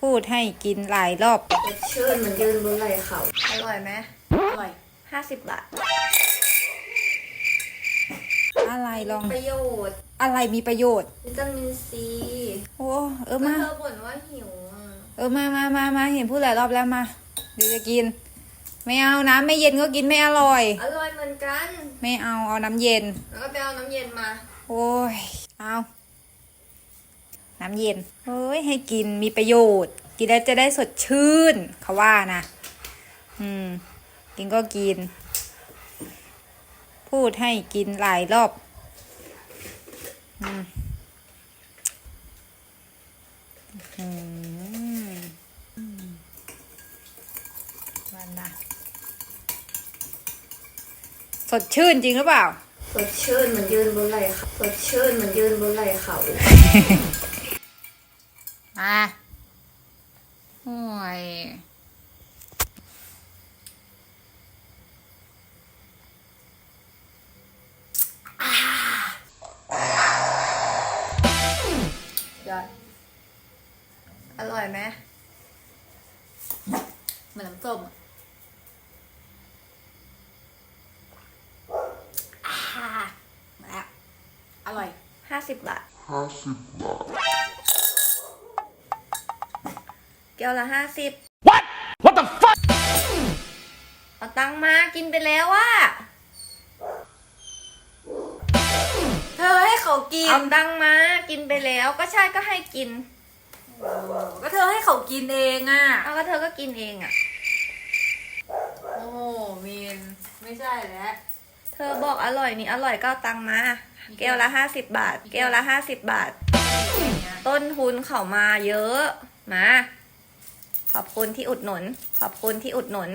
พูดให้กินหลายรอบสดชื่นเหมือนยืนบนไหล่เขาอร่อยไหมอร่อยห้าสิบบาท อะไรลอง ประโยชน์ อะไรมีประโยชน์ วิตามินซีโอ้เออก็มาเธอบ่นว่าหิวอะเออมามามามาเห็นพูดหลายรอบแล้วมาเดี๋ยวจะกิน ไม่เอาน้ำไม่เย็นก็กินไม่อร่อย อร่อยเหมือนกัน ไม่เอาเอาน้ำเย็น แล้วก็ไปเอาน้ำเย็นมา โอ้ยเอา น้ำเย็นเฮ้ยให้กินมีประโยชน์ กินแล้วจะได้สดชื่นเขาว่านะ อืม กินก็กิน พูดให้กินหลายรอบอืมอืมมันนะสดชื่นจริงหรือเปล่า สดชื่นเหมือนยืนบนไหล่เขาสดชื่นเหมือนยืนบนไหล่เขา มาโอ้ยยอดอร่อยไหมเหมือนน้ำส้มอะอ่ามาแล้ว อร่อยห้าสิบบาท แก้วละห้าสิบ What? What the fuck? เอาตังค์มากินไปแล้วว่ะ เธอให้เขากิน เอาตังค์มากินไปแล้ว ก็ใช่ก็ให้กิน ก็เธอให้เขากินเองอะ เอาก็เธอก็กินเองอะ โอ้มีนไม่ใช่แล้วเธอบอกอร่อยนี่อร่อยก็เอาตังค์มา แก้วละห้าสิบบาท แก้วละห้าสิบบาท ต้นทุนเขามาเยอะ มา ขอบคุณที่อุดหนุน ขอบคุณที่อุดหนุน